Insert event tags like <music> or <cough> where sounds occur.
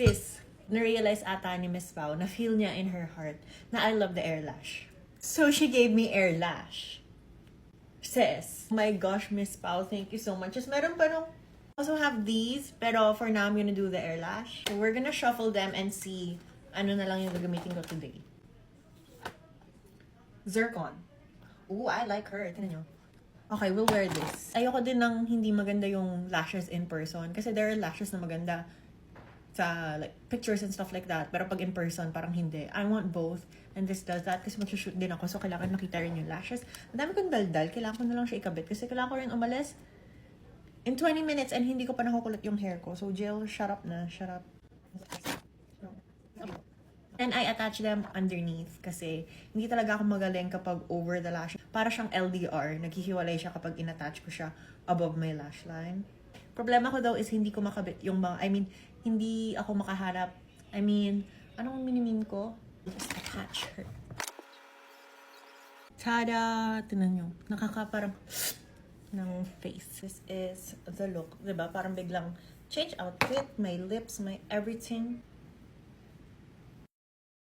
sis, na-realize ata ni Miss Pao na feel niya in her heart na I love the air. So she gave me air lash. Sis, my gosh, Miss Pao, thank you so much. Just meron pa nung also have these, pero for now, I'm gonna do the air lash. So we're gonna shuffle them and see ano na lang yung gagamitin ko today. Zircon. Ooh, I like her. Tignan nyo. Okay, we'll wear this. Ayoko din ng hindi maganda yung lashes in person. Kasi there are lashes na maganda sa like pictures and stuff like that. Pero pag in person, parang hindi. I want both. And this does that kasi mag-shoot din ako. So, kailangan makita rin yung lashes. Ang dami kong daldal. Kailangan ko na lang siya ikabit. Kasi kailangan ko rin umalis in 20 minutes and hindi ko pa nakukulot yung hair ko. So, Jill, shut up na. Shut up. And I attach them underneath kasi hindi talaga ako magaling kapag over the lash. Para siyang LDR, naghihiwalay siya kapag inattach ko siya above my lash line. Problema ko daw is hindi ko makabit yung mga, I mean, hindi ako makaharap. I mean, anong minimin ko? Just attach her. Tada! Tinan nyo. Nakaka parang <sniffs> ng face. This is the look. 'di ba Parang biglang change outfit, my lips, my everything.